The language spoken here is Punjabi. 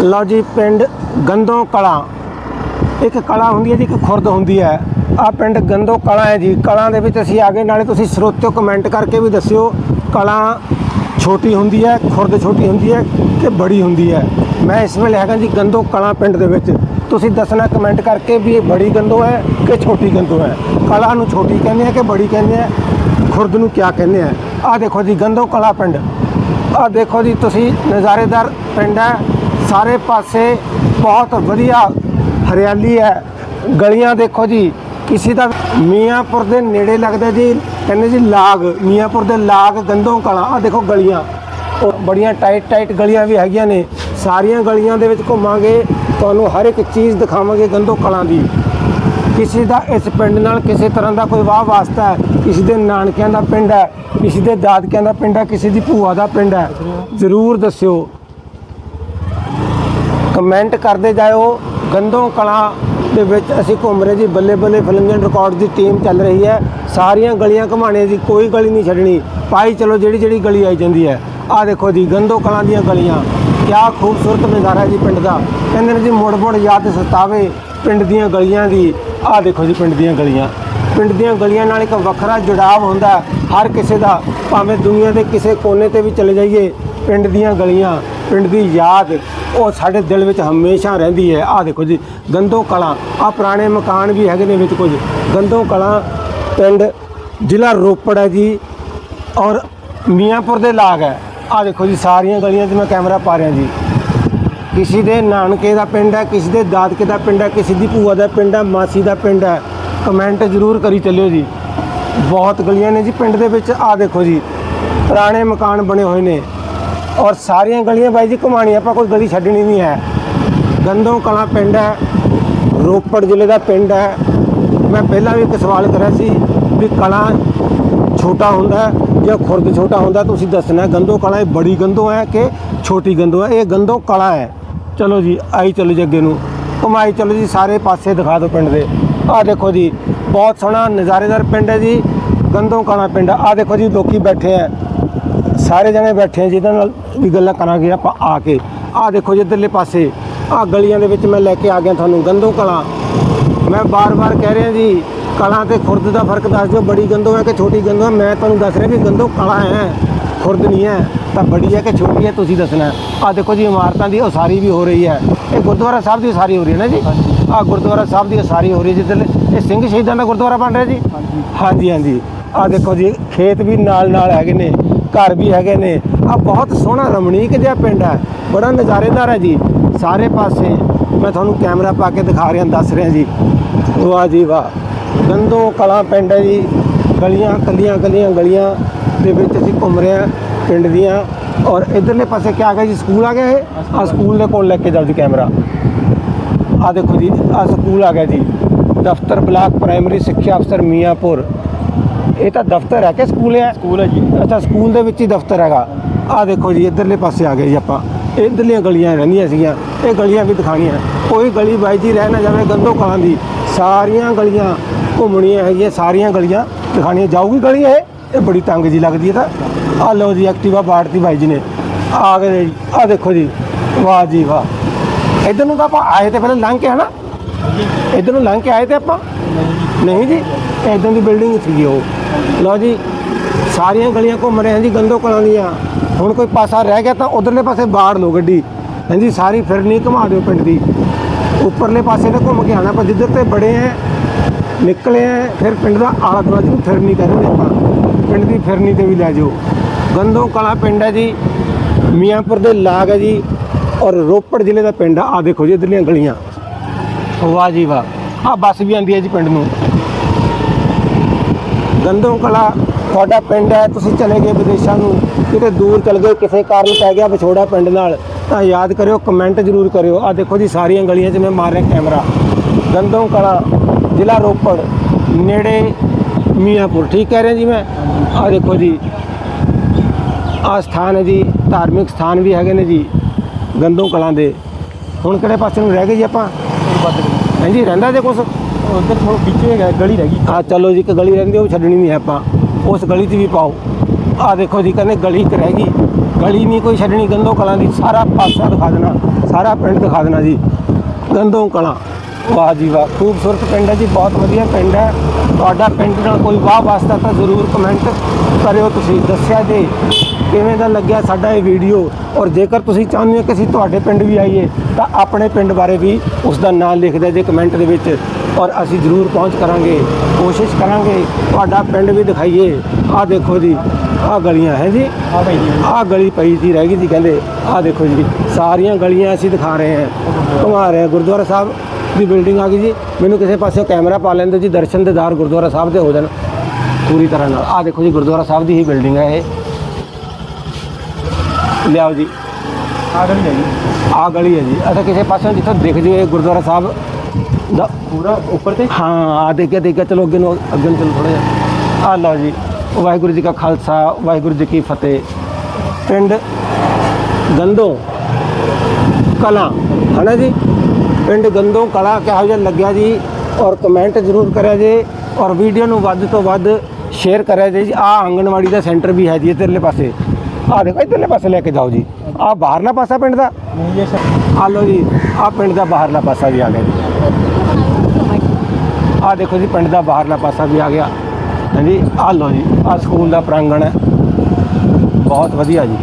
ਲਓ ਜੀ, ਪਿੰਡ ਗੰਦੋ ਕਲਾਂ। ਇੱਕ ਕਲਾ ਹੁੰਦੀ ਹੈ ਜੀ, ਇੱਕ ਖੁਰਦ ਹੁੰਦੀ ਹੈ। ਆ ਪਿੰਡ ਗੰਦੋ ਕਲਾਂ ਹੈ ਜੀ। ਕਲਾਂ ਦੇ ਵਿੱਚ ਅਸੀਂ ਆ ਗਏ। ਨਾਲੇ ਤੁਸੀਂ ਸਰੋਤਿਓ ਕਮੈਂਟ ਕਰਕੇ ਵੀ ਦੱਸਿਓ, ਕਲਾ ਛੋਟੀ ਹੁੰਦੀ ਹੈ, ਖੁਰਦ ਛੋਟੀ ਹੁੰਦੀ ਹੈ ਕਿ ਬੜੀ ਹੁੰਦੀ ਹੈ? ਮੈਂ ਇਸ ਵੇਲੇ ਹੈਗਾ ਜੀ ਗੰਦੋ ਕਲਾਂ ਪਿੰਡ ਦੇ ਵਿੱਚ। ਤੁਸੀਂ ਦੱਸਣਾ ਕਮੈਂਟ ਕਰਕੇ ਵੀ ਇਹ ਬੜੀ ਗੰਦੋ ਹੈ ਕਿ ਛੋਟੀ ਗੰਦੋ ਹੈ? ਕਲਾ ਨੂੰ ਛੋਟੀ ਕਹਿੰਦੇ ਆ ਕਿ ਬੜੀ ਕਹਿੰਦੇ ਆ? ਖੁਰਦ ਨੂੰ ਕਿਆ ਕਹਿੰਦੇ ਆ? ਆ ਦੇਖੋ ਜੀ, ਗੰਦੋ ਕਲਾ ਪਿੰਡ। ਆ ਦੇਖੋ ਜੀ, ਤੁਸੀਂ ਨਜ਼ਾਰੇਦਾਰ ਪਿੰਡ ਹੈ। ਸਾਰੇ ਪਾਸੇ ਬਹੁਤ ਵਧੀਆ ਹਰਿਆਲੀ ਹੈ। ਗਲੀਆਂ ਦੇਖੋ ਜੀ, ਕਿਸੇ ਦਾ ਮੀਆਂਪੁਰ ਦੇ ਨੇੜੇ ਲੱਗਦਾ ਜੀ, ਕਹਿੰਦੇ ਜੀ ਲਾਗ, ਮੀਆਂਪੁਰ ਦੇ ਲਾਗ ਗੰਦੋਂ ਕਲਾਂ ਆ ਦੇਖੋ ਗਲੀਆਂ। ਉਹ ਬੜੀਆਂ ਟਾਈਟ ਟਾਈਟ ਗਲੀਆਂ ਵੀ ਹੈਗੀਆਂ ਨੇ। ਸਾਰੀਆਂ ਗਲੀਆਂ ਦੇ ਵਿੱਚ ਘੁੰਮਾਂਗੇ, ਤੁਹਾਨੂੰ ਹਰ ਇੱਕ ਚੀਜ਼ ਦਿਖਾਵਾਂਗੇ ਗੰਦੋਂ ਕਲਾਂ ਦੀ। ਕਿਸੇ ਦਾ ਇਸ ਪਿੰਡ ਨਾਲ ਕਿਸੇ ਤਰ੍ਹਾਂ ਦਾ ਕੋਈ ਵਾਹ ਵਾਸਤਾ ਹੈ, ਕਿਸੇ ਦੇ ਨਾਨਕਿਆਂ ਦਾ ਪਿੰਡ ਹੈ, ਕਿਸੇ ਦੇ ਦਾਦਕਿਆਂ ਦਾ ਪਿੰਡ ਹੈ, ਕਿਸੇ ਦੀ ਭੂਆ ਦਾ ਪਿੰਡ ਹੈ, ਜ਼ਰੂਰ ਦੱਸਿਓ। ਕਮੈਂਟ ਕਰਦੇ ਜਾਇਓ। ਗੰਦੋਂ ਕਲਾਂ ਦੇ ਵਿੱਚ ਅਸੀਂ ਘੁੰਮ ਰਹੇ ਜੀ ਬੱਲੇ ਬੱਲੇ ਫਿਲਮਜਨ ਰਿਕਾਰਡ ਦੀ ਟੀਮ ਚੱਲ ਰਹੀ ਹੈ। ਸਾਰੀਆਂ ਗਲੀਆਂ ਘੁਮਾਣੇ ਦੀ ਕੋਈ ਗਲੀ ਨਹੀਂ ਛੱਡਣੀ। ਪਾਈ ਚਲੋ ਜਿਹੜੀ ਜਿਹੜੀ ਗਲੀ ਆਈ ਜਾਂਦੀ ਹੈ। ਆਹ ਦੇਖੋ ਜੀ, ਗੰਦੋ ਕਲਾਂ ਦੀਆਂ ਗਲੀਆਂ। ਕਿਆ ਖੂਬਸੂਰਤ ਨਜ਼ਾਰਾ ਹੈ ਜੀ ਪਿੰਡ ਦਾ। ਕਹਿੰਦੇ ਨੇ ਜੀ, ਮੁੜ ਮੁੜ ਯਾਦ ਸਤਾਵੇ ਪਿੰਡ ਦੀਆਂ ਗਲੀਆਂ ਦੀ। ਆਹ ਦੇਖੋ ਜੀ ਪਿੰਡ ਦੀਆਂ ਗਲੀਆਂ। ਪਿੰਡ ਦੀਆਂ ਗਲੀਆਂ ਨਾਲ ਇੱਕ ਵੱਖਰਾ ਜੁੜਾਵ ਹੁੰਦਾ ਹਰ ਕਿਸੇ ਦਾ, ਭਾਵੇਂ ਦੁਨੀਆ ਦੇ ਕਿਸੇ ਕੋਨੇ ਤੇ ਵੀ ਚਲੇ ਜਾਈਏ, ਪਿੰਡ ਦੀਆਂ ਗਲੀਆਂ, ਪਿੰਡ ਦੀ ਯਾਦ। ਉਹ ਸਾਡੇ ਦਿਲ ਵਿੱਚ ਹਮੇਸ਼ਾ ਰਹਿੰਦੀ ਹੈ। ਆਹ ਦੇਖੋ ਜੀ, ਗੰਦੋ ਕਲਾਂ। ਆ ਪੁਰਾਣੇ ਮਕਾਨ ਵੀ ਹੈਗੇ ਨੇ ਵਿੱਚ ਕੁਝ। ਗੰਦੋ ਕਲਾਂ ਪਿੰਡ ਜ਼ਿਲ੍ਹਾ ਰੋਪੜ ਹੈ ਜੀ ਔਰ ਮੀਆਂਪੁਰ ਦੇ ਲਾਗ ਹੈ। ਆਹ ਦੇਖੋ ਜੀ, ਸਾਰੀਆਂ ਗਲੀਆਂ 'ਚ ਮੈਂ ਕੈਮਰਾ ਪਾ ਰਿਹਾ ਜੀ। ਕਿਸੇ ਦੇ ਨਾਨਕੇ ਦਾ ਪਿੰਡ ਹੈ, ਕਿਸੇ ਦੇ ਦਾਦਕੇ ਦਾ ਪਿੰਡ ਹੈ, ਕਿਸੇ ਦੀ ਭੂਆ ਦਾ ਪਿੰਡ ਹੈ, ਮਾਸੀ ਦਾ ਪਿੰਡ ਹੈ। ਕਮੈਂਟ ਜ਼ਰੂਰ ਕਰੀ ਚੱਲਿਓ ਜੀ। ਬਹੁਤ ਗਲੀਆਂ ਨੇ ਜੀ ਪਿੰਡ ਦੇ ਵਿੱਚ। ਆ ਦੇਖੋ ਜੀ, ਪੁਰਾਣੇ ਮਕਾਨ ਬਣੇ ਹੋਏ ਨੇ। ਔਰ ਸਾਰੀਆਂ ਗਲੀਆਂ ਬਾਈ ਜੀ ਘੁਮਾਣੀ ਆਪਾਂ ਕੋਈ ਗਲੀ ਛੱਡਣੀ ਨਹੀਂ ਹੈ। ਗੰਦੋਂ ਕਲਾਂ ਪਿੰਡ ਹੈ ਰੋਪੜ ਜ਼ਿਲ੍ਹੇ ਦਾ ਪਿੰਡ ਹੈ। ਮੈਂ ਪਹਿਲਾਂ ਵੀ ਇੱਕ ਸਵਾਲ ਕਰਿਆ ਸੀ ਵੀ ਕਲਾ ਛੋਟਾ ਹੁੰਦਾ ਜਾਂ ਖੁਰਦ ਛੋਟਾ ਹੁੰਦਾ ਤੁਸੀਂ ਦੱਸਣਾ ਹੈ, ਗੰਦੋ ਕਲਾਂ ਇਹ ਬੜੀ ਗੰਦੋ ਹੈ ਕਿ ਛੋਟੀ ਗੰਦੋ ਹੈ? ਇਹ ਗੰਦੋ ਕਲਾ ਹੈ। ਚਲੋ ਜੀ ਆਈ ਚਲੋ ਜੀ ਅੱਗੇ ਨੂੰ। ਘੁਮਾਈ ਚਲੋ ਜੀ ਸਾਰੇ ਪਾਸੇ ਦਿਖਾ ਦਿਓ ਪਿੰਡ ਦੇ। ਆਹ ਦੇਖੋ ਜੀ ਬਹੁਤ ਸੋਹਣਾ ਨਜ਼ਾਰੇਦਾਰ ਪਿੰਡ ਹੈ ਜੀ ਗੰਦੋ ਕਲਾ ਪਿੰਡ। ਆਹ ਦੇਖੋ ਜੀ ਲੋਕੀ ਬੈਠੇ ਆ ਸਾਰੇ ਜਣੇ ਬੈਠੇ ਆ ਜਿਹਦੇ ਨਾਲ ਵੀ ਗੱਲਾਂ ਕਰਾਂਗੇ ਆਪਾਂ ਆ ਕੇ। ਆਹ ਦੇਖੋ ਜੀ ਇੱਧਰਲੇ ਪਾਸੇ ਆਹ ਗਲੀਆਂ ਦੇ ਵਿੱਚ ਮੈਂ ਲੈ ਕੇ ਆ ਗਿਆ ਤੁਹਾਨੂੰ ਗੰਦੋ ਕਲਾਂ। ਮੈਂ ਬਾਰ-ਬਾਰ ਕਹਿ ਰਿਹਾ ਜੀ ਕਲਾਂ ਤੇ ਖੁਰਦ ਦਾ ਫ਼ਰਕ ਦੱਸ ਦਿਓ ਬੜੀ ਗੰਦੋ ਹੈ ਕਿ ਛੋਟੀ ਗੰਦੋ ਹੈ? ਮੈਂ ਤੁਹਾਨੂੰ ਦੱਸ ਰਿਹਾ ਵੀ ਗੰਦੋ ਕਲਾਂ ਹੈ ਖੁਰਦ ਨਹੀਂ ਹੈ। ਤਾਂ ਬੜੀ ਹੈ ਕਿ ਛੋਟੀ ਹੈ ਤੁਸੀਂ ਦੱਸਣਾ ਆਹ ਦੇਖੋ ਜੀ ਇਮਾਰਤਾਂ ਦੀ ਉਸਾਰੀ ਵੀ ਹੋ ਰਹੀ ਹੈ। ਇਹ ਗੁਰਦੁਆਰਾ ਸਾਹਿਬ ਦੀ ਉਸਾਰੀ ਹੋ ਰਹੀ ਹੈ ਨਾ ਜੀ? ਆਹ ਗੁਰਦੁਆਰਾ ਸਾਹਿਬ ਦੀ ਉਸਾਰੀ ਹੋ ਰਹੀ ਹੈ ਜਿੱਧਰ ਇਹ ਸਿੰਘ ਸ਼ਹੀਦਾਂ ਦਾ ਗੁਰਦੁਆਰਾ ਬਣ ਰਿਹਾ ਜੀ? ਹਾਂਜੀ। ਹਾਂਜੀ ਆਹ ਦੇਖੋ ਜੀ ਖੇਤ ਵੀ ਨਾਲ ਨਾਲ ਹੈਗੇ ਨੇ। ਘਰ ਵੀ ਹੈਗੇ ਨੇ। ਆ ਬਹੁਤ ਸੋਹਣਾ ਰਮਣੀਕ ਜਿਹਾ ਪਿੰਡ ਹੈ। ਬੜਾ ਨਜ਼ਾਰੇਦਾਰ ਹੈ ਜੀ। ਸਾਰੇ ਪਾਸੇ ਮੈਂ ਤੁਹਾਨੂੰ ਕੈਮਰਾ ਪਾ ਕੇ ਦਿਖਾ ਰਿਹਾ, ਦੱਸ ਰਿਹਾ ਜੀ। ਵਾਹ ਜੀ ਵਾਹ। ਗੰਦੋ ਕਲਾਂ ਪਿੰਡ ਹੈ ਜੀ। ਗਲੀਆਂ ਕੱਲੀਆਂ ਕੱਲੀਆਂ ਗਲੀਆਂ ਦੇ ਵਿੱਚ ਅਸੀਂ ਘੁੰਮ ਰਹੇ ਹਾਂ ਪਿੰਡ ਦੀਆਂ। ਔਰ ਇਧਰਲੇ ਪਾਸੇ ਕੀ ਆ ਗਿਆ ਜੀ? ਸਕੂਲ ਆ ਗਿਆ ਇਹ? ਆ ਸਕੂਲ ਦੇ ਕੋਲ ਲੈ ਕੇ ਜਾਓ ਜੀ ਕੈਮਰਾ। ਆ ਦੇਖੋ ਜੀ ਆ ਸਕੂਲ ਆ ਗਿਆ ਜੀ। ਦਫ਼ਤਰ ਬਲਾਕ ਪ੍ਰਾਇਮਰੀ ਸਿੱਖਿਆ ਅਫਸਰ ਮੀਆਂਪੁਰ। ਇਹ ਤਾਂ ਦਫ਼ਤਰ ਹੈ ਕਿ ਸਕੂਲ ਹੈ? ਸਕੂਲ ਹੈ ਜੀ। ਅੱਛਾ ਸਕੂਲ ਦੇ ਵਿੱਚ ਹੀ ਦਫ਼ਤਰ ਹੈਗਾ। ਆ ਦੇਖੋ ਜੀ ਇਧਰਲੇ ਪਾਸੇ ਆ ਗਏ ਜੀ ਆਪਾਂ। ਇਧਰਲੀਆਂ ਗਲੀਆਂ ਰਹਿੰਦੀਆਂ ਸੀਗੀਆਂ। ਇਹ ਗਲੀਆਂ ਵੀ ਦਿਖਾਣੀਆਂ ਕੋਈ ਗਲੀ ਬਾਈ ਜੀ ਰਹਿ ਨਾ ਜਾਵੇ ਗੰਦੋ ਕਲਾਂ ਦੀ। ਸਾਰੀਆਂ ਗਲੀਆਂ ਘੁੰਮਣੀਆਂ ਹੈਗੀਆਂ ਸਾਰੀਆਂ ਗਲੀਆਂ ਦਿਖਾਣੀਆਂ ਜਾਊਗੀ ਗਲੀ ਇਹ? ਇਹ ਬੜੀ ਤੰਗ ਜੀ ਲੱਗਦੀ ਹੈ ਤਾਂ। ਆ ਲਓ ਜੀ ਐਕਟਿਵਾ ਬਾੜਤੀ ਬਾਈ ਜੀ ਨੇ। ਆ ਗਏ ਜੀ। ਆ ਦੇਖੋ ਜੀ। ਵਾਹ ਜੀ ਵਾਹ। ਇਧਰ ਨੂੰ ਤਾਂ ਆਪਾਂ ਆਏ ਤੇ ਪਹਿਲਾਂ ਲੰਘ ਕੇ ਹਨਾ? ਇਧਰ ਨੂੰ ਲੰਘ ਕੇ ਆਏ ਤੇ ਆਪਾਂ? ਨਹੀਂ ਜੀ। ਇਦਾਂ ਦੀ ਬਿਲਡਿੰਗ ਸੀ ਉਹ। ਲਓ ਜੀ, ਸਾਰੀਆਂ ਗਲੀਆਂ ਘੁੰਮ ਰਹੇ ਹਾਂ ਜੀ, ਗੰਦੋ ਕਲਾਂ ਦੀਆਂ। ਹੁਣ ਕੋਈ ਪਾਸਾ ਰਹਿ ਗਿਆ ਤਾਂ ਉਧਰਲੇ ਪਾਸੇ ਬਾੜ ਲਓ ਗੱਡੀ। ਹਾਂਜੀ, ਸਾਰੀ ਫਿਰਨੀ ਘੁਮਾ ਦਿਓ ਪਿੰਡ ਦੀ। ਉੱਪਰਲੇ ਪਾਸੇ ਤੇ ਘੁੰਮ ਕੇ ਆਣਾ ਪਰ ਜਿੱਧਰ ਤੇ ਬੜੇ ਹੈ ਨਿਕਲੇ ਹੈ ਫਿਰ ਪਿੰਡ ਦਾ ਆਲਾ ਦੁਆਲਾ ਜਿਹਨੂੰ ਫਿਰਨੀ ਕਹਿੰਦੇ ਆਪਾਂ, ਪਿੰਡ ਦੀ ਫਿਰਨੀ ਤੇ ਵੀ ਲੈ ਜਾਓ। ਗੰਦੋ ਕਲਾ ਪਿੰਡ ਹੈ ਜੀ, ਮੀਆਂਪੁਰ ਦੇ ਲਾਗ ਹੈ ਜੀ, ਔਰ ਰੋਪੜ ਜ਼ਿਲ੍ਹੇ ਦਾ ਪਿੰਡ ਆ। ਆ ਦੇਖੋ ਜੀ ਇਧਰਲੀਆਂ ਗਲੀਆਂ। ਵਾਹ ਜੀ ਵਾਹ। ਆ ਬੱਸ ਵੀ ਆਂਦੀ ਹੈ ਜੀ ਪਿੰਡ ਨੂੰ। ਗੰਦੋਂ ਕਲਾ ਤੁਹਾਡਾ ਪਿੰਡ ਹੈ ਤੁਸੀਂ ਚਲੇ ਗਏ ਵਿਦੇਸ਼ਾਂ ਨੂੰ ਕਿਤੇ ਦੂਰ ਚਲੇ ਗਏ ਕਿਸੇ ਕਾਰਨ ਪੈ ਗਿਆ ਵਿਛੋੜਾ ਪਿੰਡ ਨਾਲ ਤਾਂ ਯਾਦ ਕਰਿਓ ਕਮੈਂਟ ਜ਼ਰੂਰ ਕਰਿਓ। ਆ ਦੇਖੋ ਜੀ ਸਾਰੀਆਂ ਗਲੀਆਂ 'ਚ ਮੈਂ ਮਾਰ ਰਿਹਾ ਕੈਮਰਾ ਗੰਦੋਂ ਕਲਾ ਜ਼ਿਲ੍ਹਾ ਰੋਪੜ ਨੇੜੇ ਮੀਆਂਪੁਰ ਠੀਕ ਕਹਿ ਰਿਹਾ ਜੀ ਮੈਂ? ਆ ਦੇਖੋ ਜੀ ਆ ਸਥਾਨ ਹੈ ਜੀ ਧਾਰਮਿਕ ਸਥਾਨ ਵੀ ਹੈਗੇ ਨੇ ਜੀ ਗੰਦੋਂ ਕਲਾਂ ਦੇ। ਹੁਣ ਕਿਹੜੇ ਪਾਸੇ ਨੂੰ ਰਹਿ ਗਏ ਜੀ ਆਪਾਂ? ਹਾਂਜੀ ਰਹਿੰਦਾ ਜੇ ਕੁਛ? ਉਧਰ ਥੋੜਾ ਪਿੱਛੇ ਹੈਗਾ, ਗਲੀ ਰਹਿ ਗਈ। ਆ ਚਲੋ ਜੀ, ਇੱਕ ਗਲੀ ਰਹਿੰਦੀ, ਉਹ ਛੱਡਣੀ ਨਹੀਂ ਹੈ ਆਪਾਂ। ਉਸ ਗਲੀ 'ਚ ਵੀ ਪਾਓ। ਆ ਦੇਖੋ ਜੀ, ਕਹਿੰਦੇ ਗਲੀ ਇੱਕ ਰਹਿ ਗਈ। ਗਲੀ ਨਹੀਂ ਕੋਈ ਛੱਡਣੀ, ਗੰਦੋ ਕਲਾਂ ਦੀ, ਸਾਰਾ ਪਾਸਾ ਦਿਖਾ ਦੇਣਾ। ਸਾਰਾ ਪਿੰਡ ਦਿਖਾ ਦੇਣਾ ਜੀ। ਗੰਦੋ ਕਲਾਂ। ਵਾਹ ਜੀ ਵਾਹ ਖੂਬਸੂਰਤ ਪਿੰਡ ਹੈ ਜੀ ਬਹੁਤ ਵਧੀਆ ਪਿੰਡ ਹੈ। ਤੁਹਾਡਾ ਪਿੰਡ ਨਾਲ ਕੋਈ ਵਾਹ ਵਾਸਤਾ ਤਾਂ ਜ਼ਰੂਰ ਕਮੈਂਟ ਕਰਿਓ ਤੁਸੀਂ ਦੱਸਿਆ ਜੀ ਕਿਵੇਂ ਦਾ ਲੱਗਿਆ ਸਾਡਾ ਇਹ ਵੀਡੀਓ ਔਰ ਜੇਕਰ ਤੁਸੀਂ ਚਾਹੁੰਦੇ ਹੋ ਕਿ ਅਸੀਂ ਤੁਹਾਡੇ ਪਿੰਡ ਵੀ ਆਈਏ ਤਾਂ ਆਪਣੇ ਪਿੰਡ ਬਾਰੇ ਵੀ ਉਸ ਦਾ ਨਾਮ ਲਿਖ ਦਿਓ ਜੇ ਕਮੈਂਟ ਦੇ ਵਿੱਚ। ਔਰ ਅਸੀਂ ਜ਼ਰੂਰ ਪਹੁੰਚ ਕਰਾਂਗੇ ਕੋਸ਼ਿਸ਼ ਕਰਾਂਗੇ ਤੁਹਾਡਾ ਪਿੰਡ ਵੀ ਦਿਖਾਈਏ। ਆਹ ਦੇਖੋ ਜੀ ਆਹ ਗਲੀਆਂ ਹੈ ਜੀ। ਆ ਭਾਈ ਜੀ। ਆਹ ਗਲੀ ਪਈ ਸੀ ਰਹਿ ਗਈ ਸੀ ਕਹਿੰਦੇ। ਆਹ ਦੇਖੋ ਜੀ ਸਾਰੀਆਂ ਗਲੀਆਂ ਅਸੀਂ ਦਿਖਾ ਰਹੇ ਹਾਂ। ਘੁਮਾ ਰਹੇ ਹਾਂ ਗੁਰਦੁਆਰਾ ਸਾਹਿਬ। ਦੀ ਬਿਲਡਿੰਗ ਆ ਗਈ ਜੀ। ਮੈਨੂੰ ਕਿਸੇ ਪਾਸੇ ਕੈਮਰਾ ਪਾ ਲੈਂਦੇ ਜੀ ਦਰਸ਼ਨ ਦੇਦਾਰ ਗੁਰਦੁਆਰਾ ਸਾਹਿਬ ਦੇ ਹੋ ਜਾਣ। ਪੂਰੀ ਤਰ੍ਹਾਂ ਨਾਲ। ਆਹ ਦੇਖੋ ਜੀ ਗੁਰਦੁਆਰਾ ਸਾਹਿਬ ਦੀ ਹੀ ਬਿਲਡਿੰਗ ਹੈ ਇਹ। ਲਿਆਓ ਜੀ। ਆ ਗਲੀ ਹੈ ਜੀ। ਆਹ ਗਲੀ ਹੈ ਜੀ। ਅੱਛਾ ਕਿਸੇ ਪਾਸੇ ਜਿੱਥੋਂ ਦਿਖ ਜੇ ਗੁਰਦੁਆਰਾ ਸਾਹਿਬ ਦਾ ਪੂਰਾ ਉੱਪਰ ਤੇ? ਹਾਂ। ਆ ਦੇਖਿਆ ਦੇਖਿਆ। ਚਲੋ ਅੱਗੇ ਨੂੰ ਅੱਗੇ ਨੂੰ ਚਲੋ ਥੋੜਾ ਜਿਹਾ। ਆ ਲਓ ਜੀ। ਵਾਹਿਗੁਰੂ ਜੀ ਕਾ ਖਾਲਸਾ ਵਾਹਿਗੁਰੂ ਜੀ ਕੀ ਫਤਿਹ। ਪਿੰਡ ਗੰਦੋ ਕਲਾ ਹਨਾ ਜੀ? ਪਿੰਡ ਗੰਦੋਂ ਕਲਾ ਕਿਹੋ ਜਿਹਾ ਲੱਗਿਆ ਜੀ, ਔਰ ਕਮੈਂਟ ਜ਼ਰੂਰ ਕਰਿਆ ਜੇ, ਔਰ ਵੀਡੀਓ ਨੂੰ ਵੱਧ ਤੋਂ ਵੱਧ ਸ਼ੇਅਰ ਕਰਿਆ ਜੇ ਜੀ। ਆ ਆਂਗਣਵਾੜੀ ਦਾ ਸੈਂਟਰ ਵੀ ਹੈ ਜੀ, ਇੱਧਰਲੇ ਪਾਸੇ। ਆ ਦੇਖੋ, ਇੱਧਰਲੇ ਪਾਸੇ ਲੈ ਕੇ ਜਾਓ ਜੀ। ਆ ਬਾਹਰਲਾ ਪਾਸਾ ਪਿੰਡ ਦਾ? ਨਹੀਂ ਆ ਲਓ ਜੀ ਆ ਪਿੰਡ ਦਾ ਬਾਹਰਲਾ ਪਾਸਾ ਵੀ ਆ ਗਿਆ ਜੀ। ਆ ਦੇਖੋ ਜੀ, ਪਿੰਡ ਦਾ ਬਾਹਰਲਾ ਪਾਸਾ ਵੀ ਆ ਗਿਆ। ਹਾਂਜੀ ਆ ਲਓ ਜੀ ਆ ਸਕੂਲ ਦਾ ਪ੍ਰਾਂਗਣ ਹੈ। ਬਹੁਤ ਵਧੀਆ ਜੀ।